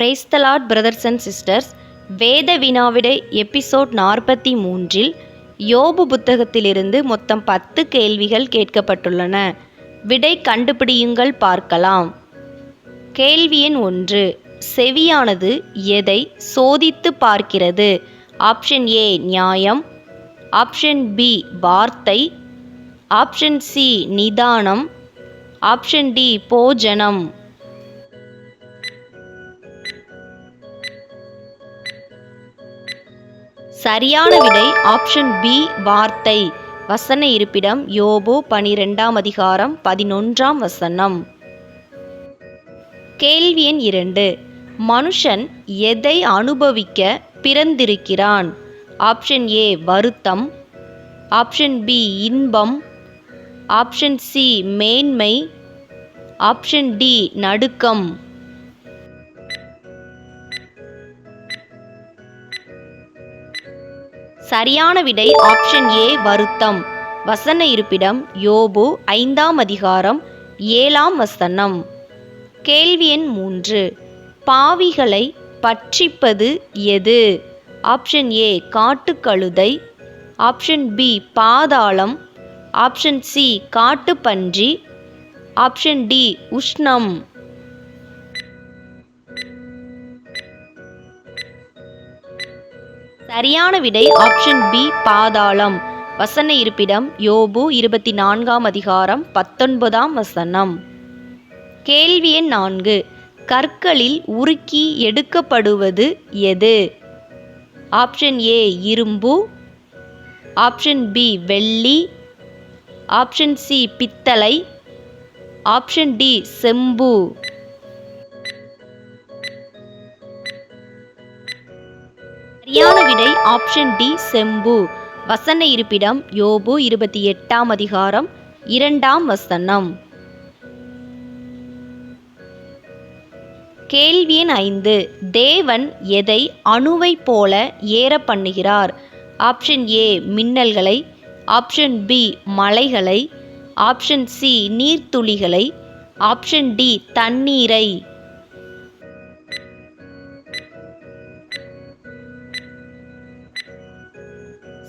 Praise the Lord brothers and sisters வேத வினாவிடை episode நாற்பத்தி மூன்றில் யோபு புத்தகத்திலிருந்து மொத்தம் பத்து கேள்விகள் கேட்கப்பட்டுள்ளன. விடை கண்டுபிடியுங்கள் பார்க்கலாம். கேள்வி எண் ஒன்று. செவியானது எதை சோதித்து பார்க்கிறது? ஆப்ஷன் ஏ நியாயம். ஆப்ஷன் பி வார்த்தை. ஆப்ஷன் சி நிதானம். ஆப்ஷன் டி போஜனம். சரியான விடை ஆப்ஷன் பி வார்த்தை. வசன இருப்பிடம் யோபு பனிரெண்டாம் அதிகாரம் பதினொன்றாம் வசனம். கேள்வி எண் இரண்டு. மனுஷன் எதை அனுபவிக்க பிறந்திருக்கிறான்? ஆப்ஷன் ஏ வருத்தம். ஆப்ஷன் பி இன்பம். ஆப்ஷன் சி மேன்மை. ஆப்ஷன் டி நடுக்கம். சரியான விடை ஆப்ஷன் ஏ வருத்தம். வசன இருப்பிடம் யோபு ஐந்தாம் அதிகாரம் ஏழாம் வசனம். கேள்வி எண் மூன்று. பாவிகளை பட்சிப்பது எது? ஆப்ஷன் ஏ காட்டுக்கழுதை. ஆப்ஷன் பி பாதாளம். ஆப்ஷன் சி காட்டுப்பன்றி. ஆப்ஷன் டி உஷ்ணம். சரியான விடை ஆப்ஷன் பி பாதாளம். வசன இருப்பிடம் யோபு இருபத்தி நான்காம் அதிகாரம் பத்தொன்பதாம் வசனம். கேள்வி எண் நான்கு. கற்களில் உருக்கி எடுக்கப்படுவது எது? ஆப்ஷன் ஏ இரும்பு. ஆப்ஷன் பி வெள்ளி. ஆப்ஷன் சி பித்தளை. ஆப்ஷன் டி செம்பு. சரியான விடை ஆப்ஷன் டி செம்பு. வசன இருப்பிடம் யோபு இருபத்தி எட்டாம் அதிகாரம் இரண்டாம் வசனம். கேள்வி எண் ஐந்து. தேவன் எதை அணுவை போல ஏற பண்ணுகிறார்? ஆப்ஷன் ஏ மின்னல்களை. ஆப்ஷன் பி மலைகளை. ஆப்ஷன் சி நீர்த்துளிகளை. ஆப்ஷன் டி தண்ணீரை.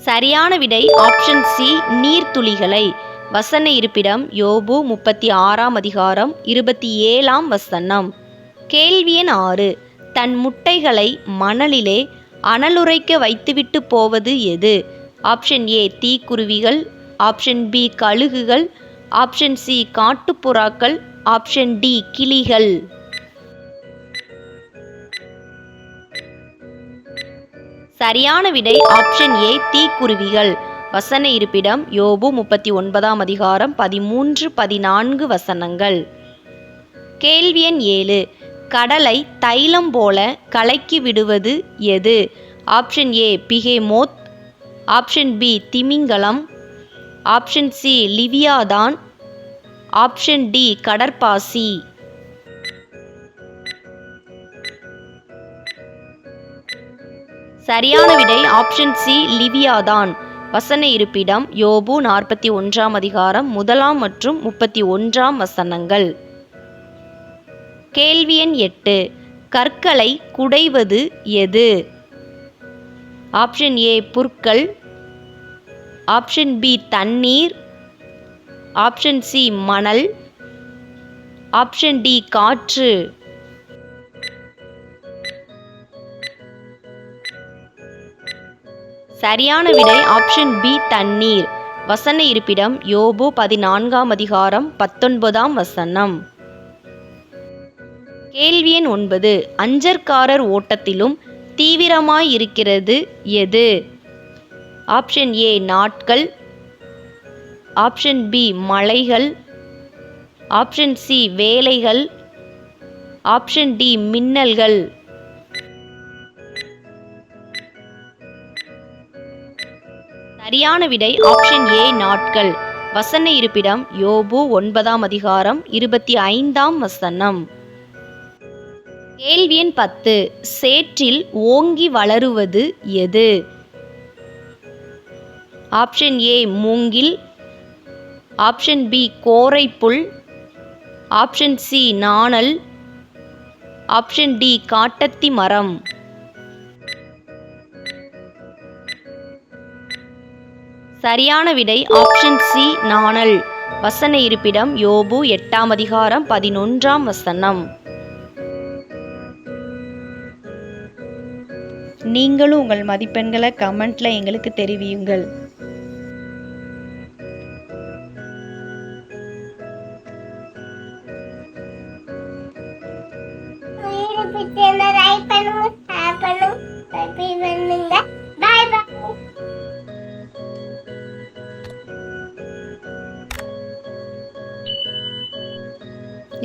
சரியான விடை ஆப்ஷன் சி நீர்த்துளிகளை. வசன இருப்பிடம் யோபு முப்பத்தி ஆறாம் அதிகாரம் இருபத்தி ஏழாம் வசனம். கேள்வி எண் ஆறு. தன் முட்டைகளை மணலிலே அனலுரைக்க வைத்துவிட்டு போவது எது? ஆப்ஷன் ஏ தீக்குருவிகள். ஆப்ஷன் பி கழுகுகள். ஆப்ஷன் சி காட்டுப்புறாக்கள் ஆப்ஷன் டி கிளிகள். சரியான விடை ஆப்ஷன் ஏ தீக்குருவிகள். வசன இருப்பிடம் யோபு முப்பத்தி ஒன்பதாம் அதிகாரம் பதிமூன்று பதினான்கு வசனங்கள். கேள்வி எண் ஏழு. கடலை தைலம் போல கலக்கி விடுவது எது? Option A Behemoth option B திமிங்கலம். Option C Leviathan. Option D கடற்பாசி. சரியான விடை ஆப்ஷன் சி லிவியாதான் வசன இருப்பிடம் யோபு நாற்பத்தி ஒன்றாம் அதிகாரம் முதலாம் மற்றும் முப்பத்தி ஒன்றாம் வசனங்கள். கேள்வி எண் எட்டு கற்களை குடைவது எது? ஆப்ஷன் ஏ புற்கள். ஆப்ஷன் பி தண்ணீர். ஆப்ஷன் சி மணல். ஆப்ஷன் டி காற்று. சரியான விடை ஆப்ஷன் பி தண்ணீர். வசன இருப்பிடம் யோபு பதினான்காம் அதிகாரம் பத்தொன்பதாம் வசனம். கேள்வி எண் ஒன்பது. அஞ்சற்காரர் ஓட்டத்திலும் தீவிரமாய் இருக்கிறது எது? ஆப்ஷன் ஏ நாட்கள். ஆப்ஷன் பி மலைகள். ஆப்ஷன் சி வேலைகள். ஆப்ஷன் டி மின்னல்கள். சரியான விடை ஆப்ஷன் ஏ நாட்கள். வசன இருப்பிடம் யோபு ஒன்பதாம் அதிகாரம் இருபத்தி ஐந்தாம் வசனம். கேள்வி எண் பத்து. சேற்றில் ஓங்கி வளருவது எது? ஆப்ஷன் ஏ மூங்கில். ஆப்ஷன் பி கோரைப்புல். ஆப்ஷன் சி நாணல். ஆப்ஷன் டி காட்டத்தி மரம். சரியான விடை ஆப்ஷன் சி நாணல். வசன இருப்பிடம் யோபு எட்டாம் அதிகாரம் பதினொன்றாம் வசனம். நீங்களும் உங்கள் மதிப்பெண்களை கமெண்ட்ல எங்களுக்கு தெரிவியுங்கள். பண்ணுங்க